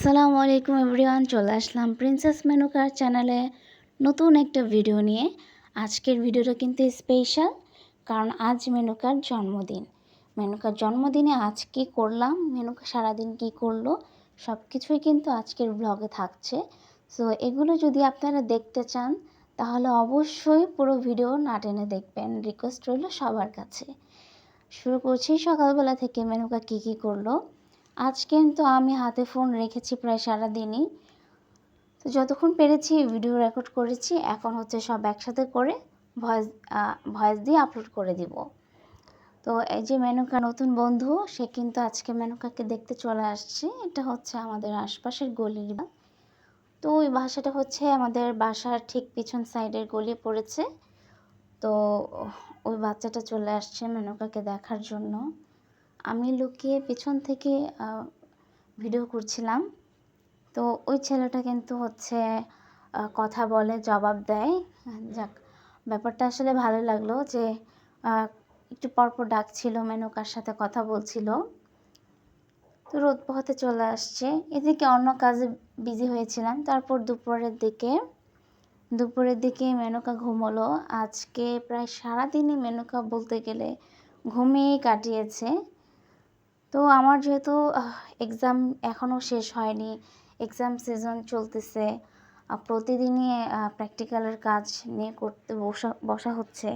আসসালামু আলাইকুম এভরিওয়ান, চলে আসলাম প্রিন্সেস মেনুকার চ্যানেলে নতুন একটা ভিডিও নিয়ে। আজকের ভিডিওটা কিন্তু স্পেশাল কারণ আজ মেনুকার জন্মদিন। মেনুকার জন্মদিনে আজ কী করলাম মেনুকা সারাদিন কী করল সব কিছুই কিন্তু আজকের ব্লগে থাকছে। সো এগুলো যদি আপনারা দেখতে চান, তাহলে অবশ্যই পুরো ভিডিও না টেনে দেখবেন। রিকোয়েস্ট রইল সবার কাছে। শুরু করছি সকালবেলা থেকে মেনুকা কী কী করল। আজ কিন্তু আমি হাতে ফোন রেখেছি প্রায় সারা দিনই তো যতক্ষণ পেরেছি ভিডিও রেকর্ড করেছি, এখন হচ্ছে সব একসাথে করে ভয়েস ভয়েস দিয়ে আপলোড করে দিব। তো এই যে মেনুকা নতুন বন্ধু, সে কিন্তু আজকে মেনুকাকে দেখতে চলে আসছে। এটা হচ্ছে আমাদের আশপাশের গলির বা। তো ওই বাসাটা হচ্ছে আমাদের বাসার ঠিক পিছন সাইডের গলি পড়েছে। তো ওই বাচ্চাটা চলে আসছে মেনুকাকে দেখার জন্য। আমি লুকিয়ে পেছন থেকে ভিডিও করছিলাম। তো ওই ছেলেটা কিন্তু হচ্ছে কথা বলে, জবাব দেয়। যাক, ব্যাপারটা আসলে ভালো লাগল যে একটু পরপর ডাকছিল, মেনকার সাথে কথা বলছিল। তো রোদ পোহাতে চলে আসছে। এদিকে অন্য কাজে বিজি হয়েছিলাম। তারপর দুপুরের দিকে দুপুরের দিকে মেনকা ঘুমোলো। আজকে প্রায় সারাদিনই মেনকা বলতে গেলে ঘুমিয়েই কাটিয়েছে। তো আমার যেহেতু এক্সাম এখনও শেষ হয়নি এক্সাম সিজন চলতেছে প্রতিদিনই প্র্যাকটিক্যালের কাজ নিয়ে করতে বসা বসা হচ্ছে।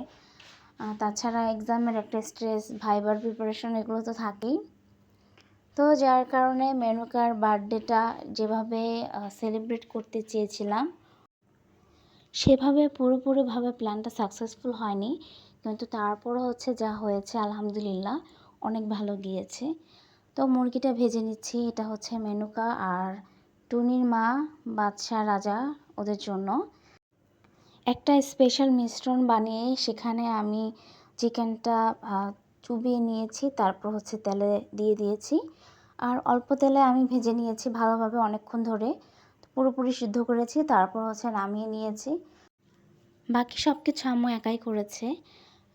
তাছাড়া এক্সামের একটা স্ট্রেস ভাইবার প্রিপারেশন এগুলো তো থাকেই। তো যার কারণে মেনুকার বার্থডেটা যেভাবে সেলিব্রেট করতে চেয়েছিলাম, সেভাবে পুরোপুরিভাবে প্ল্যানটা সাকসেসফুল হয়নি। কিন্তু তারপরও হচ্ছে যা হয়েছে, আলহামদুলিল্লাহ। অনেক ভালো গিয়েছে। তো মুরগিটা ভেজে নিচ্ছি, এটা হচ্ছে মেনুকা আর টুনির মা বাদশাহ রাজা ওদের জন্য। একটা স্পেশাল মিশ্রণ বানিয়ে সেখানে আমি চিকেনটা চুবিয়ে নিয়েছি, তারপর হচ্ছে তেলে দিয়ে দিয়েছি। আর অল্প তেলে আমি ভেজে নিয়েছি ভালোভাবে অনেকক্ষণ ধরে। পুরোপুরি সিদ্ধ করেছি, তারপর হচ্ছে নামিয়ে নিয়েছি। বাকি সব কিছু আম্মু একাই করেছে।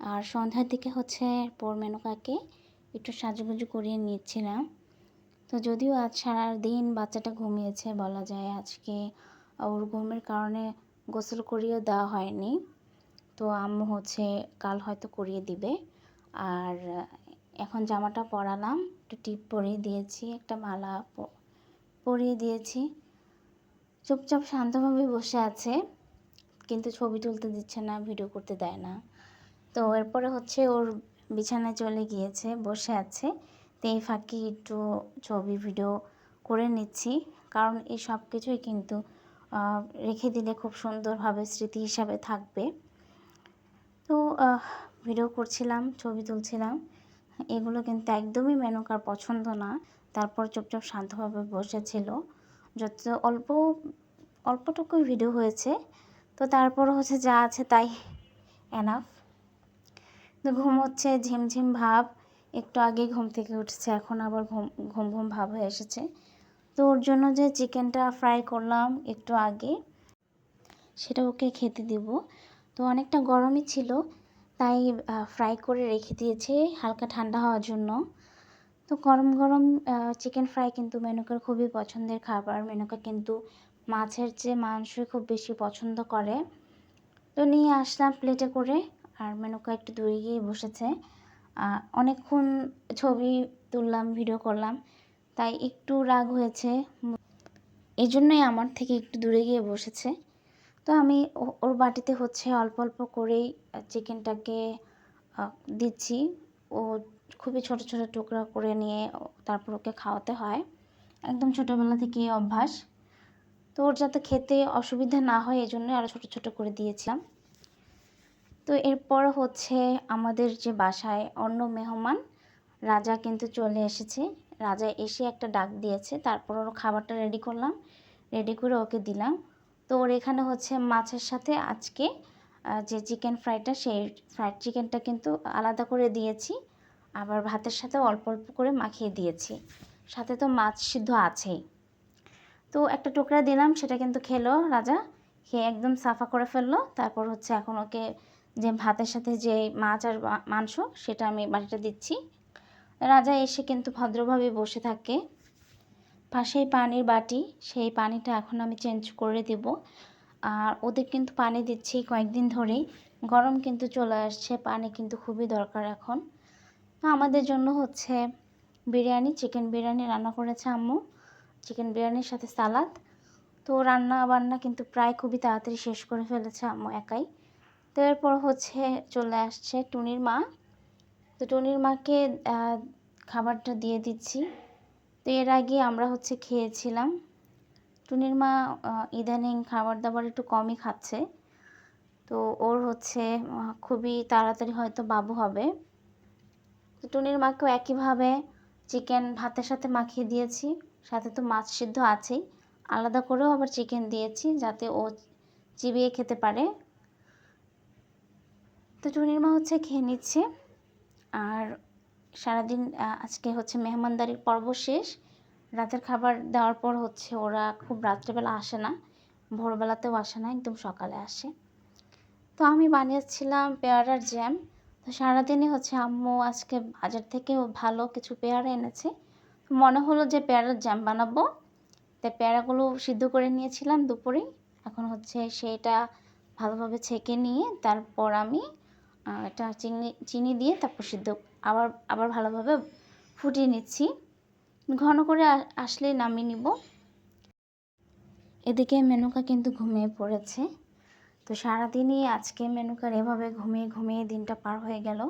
আর সন্ধ্যার দিকে হচ্ছে পর মেনুকাকে। একটু সাজুগুজু করিয়ে নিচ্ছিলাম। তো যদিও আজ সারা দিন বাচ্চাটা ঘুমিয়েছে বলা যায়, আজকে ওর ঘুমের কারণে গোসল করিয়ে দেওয়া হয়নি। তো আম্মু হচ্ছে কাল হয়তো করিয়ে দিবে। আর এখন জামাটা পরালাম, একটু টিপ পরিয়ে দিয়েছি, একটা মালা পরিয়ে দিয়েছি। চুপচাপ শান্তভাবে বসে আছে, কিন্তু ছবি তুলতে দিচ্ছে না, ভিডিও করতে দেয় না। তো এরপরে হচ্ছে ওর বিছানায় চলে গিয়েছে, বসে আছে। তো এই ফাঁকে একটু ছবি, ভিডিও করে নিচ্ছি। কারণ এই সব কিছুই কিন্তু রেখে দিলে খুব সুন্দরভাবে স্মৃতি হিসাবে থাকবে। তো ভিডিও করছিলাম, ছবি তুলছিলাম। এগুলো কিন্তু একদমই মেনকার পছন্দ না। তারপর চুপচাপ শান্তভাবে বসেছিল। যত অল্প, অল্পটুকুই ভিডিও হয়েছে। তো তারপর হচ্ছে যা আছে তাই এনাফ তো ঘুম হচ্ছে, ঝিমঝিম ভাব। একটু আগে ঘুম থেকে উঠছে, এখন আবার ঘুম ঘুম ঘুম ভাব হয়ে এসেছে। তো ওর জন্য যে চিকেনটা ফ্রাই করলাম একটু আগে, সেটা ওকে খেতে দিব। তো অনেকটা গরমই ছিল, তাই ফ্রাই করে রেখে দিয়েছে হালকা ঠান্ডা হওয়ার জন্য। তো গরম গরম চিকেন ফ্রাই কিন্তু মেনুকার খুবই পছন্দের খাবার। মেনুকা কিন্তু মাছের চেয়ে মাংসই খুব বেশি পছন্দ করে। তো নিয়ে আসলাম প্লেটে করে। আর মেনুকা একটু দূরে গিয়ে বসেছে অনেকক্ষণ ছবি তুললাম ভিডিও করলাম, তাই একটু রাগ হয়েছে। এই জন্যই আমার থেকে একটু দূরে গিয়ে বসেছে। তো আমি ওর বাটিতে হচ্ছে অল্প অল্প করেই চিকেনটাকে দিচ্ছি। ও খুবই ছোট ছোট টুকরা করে নিয়ে তারপর ওকে খাওয়াতে হয়। একদম ছোটোবেলা থেকেই অভ্যাস। তো ওর যাতে খেতে অসুবিধা না হয় এই জন্য আরও ছোটো ছোটো করে দিয়েছিলাম। তো এরপর হচ্ছে আমাদের যে বাসায় অন্য মেহমান, রাজা কিন্তু চলে এসেছে। রাজা এসে একটা ডাক দিয়েছে, তারপর ওর খাবারটা রেডি করলাম। রেডি করে ওকে দিলাম। তো ওর এখানে হচ্ছে মাছের সাথে আজকে যে চিকেন ফ্রাইটা সেই ফ্রাইড চিকেনটা কিন্তু আলাদা করে দিয়েছি। আবার ভাতের সাথে অল্প অল্প করে মাখিয়ে দিয়েছি। সাথে তো মাছ সিদ্ধ আছেই। তো একটা টুকরা দিলাম, সেটা কিন্তু খেলো রাজা। খেয়ে একদম সাফা করে ফেলল। তারপর হচ্ছে এখন ওকে যে ভাতের সাথে যে মাছ আর মাংস, সেটা আমি বাটিটা দিচ্ছি। রাজা এসে কিন্তু ভদ্রভাবে বসে থাকে। পাশেই পানির বাটি, সেই পানিটা এখন আমি চেঞ্জ করে দেব। আর ওদের কিন্তু পানি দিচ্ছি কয়েকদিন ধরেই। গরম কিন্তু চলে আসছে, পানি কিন্তু খুবই দরকার এখন। আমাদের জন্য হচ্ছে বিরিয়ানি চিকেন বিরিয়ানি রান্না করেছে আম্মু। চিকেন বিরিয়ানির সাথে সালাদ তো রান্না বান্না কিন্তু প্রায় খুবই তাড়াতাড়ি শেষ করে ফেলেছে আম্মু একাই। তো এরপর হচ্ছে চলে আসছে টুনির মা। তো টুনির মাকে খাবারটা দিয়ে দিচ্ছি। তো এর আগে আমরা হচ্ছে খেয়েছিলাম। টুনির মা ইদানিং খাবার দাবার একটু কমই খাচ্ছে। তো ওর হচ্ছে খুবই তাড়াতাড়ি হয়তো বাবু হবে। তো টুনির মাকেও একইভাবে চিকেন ভাতের সাথে মাখিয়ে দিয়েছি। সাথে তো মাছ সিদ্ধ আছেই। আলাদা করেও আবার চিকেন দিয়েছি যাতে ও চিবিয়ে খেতে পারে। তো টুনির মা হচ্ছে খেয়ে নিচ্ছে। আর সারাদিন আজকে হচ্ছে মেহমানদারির পর্ব শেষ। রাতের খাবার দেওয়ার পর হচ্ছে ওরা খুব রাত্রেবেলা আসে না। ভোরবেলাতেও আসে না, একদম সকালে আসে। তো আমি বানিয়েছিলাম পেয়ারার জ্যাম। তো সারাদিনই হচ্ছে আম্মু আজকে বাজার থেকে ভালো কিছু পেয়ারা এনেছে। মনে হলো যে পেয়ারার জ্যাম বানাবো। তাই পেয়ারাগুলো সিদ্ধ করে নিয়েছিলাম দুপুরে এখন হচ্ছে সেইটা ভালোভাবে ছেঁকে নিয়ে তারপর আমি এটা চিনি চিনি দিয়ে তারপর সিদ্ধ, আবার আবার ভালোভাবে ফুটিয়ে নিচ্ছি। ঘন করে আসলে নামিয়ে নিব। এদিকে মেনুকা কিন্তু ঘুমিয়ে পড়েছে। তো সারাদিনই আজকে মেনুকার এভাবে ঘুমিয়ে ঘুমিয়ে দিনটা পার হয়ে গেল।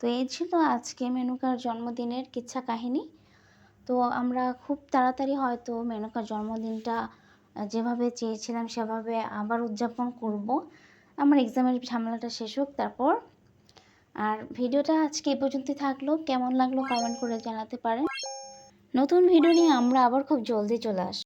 তো এই ছিল আজকে মেনুকার জন্মদিনের কিচ্ছা কাহিনী। তো আমরা খুব তাড়াতাড়ি হয়তো মেনুকার জন্মদিনটা যেভাবে চেয়েছিলাম সেভাবে আবার উদযাপন করব। আমার এক্সামের ঝামেলাটা শেষ হোক তারপর। আর ভিডিওটা আজকে এ পর্যন্তই থাকল। কেমন লাগল কমেন্ট করে জানাতে পারেন। নতুন ভিডিও নিয়ে আমরা আবার খুব জলদি চলে আসব।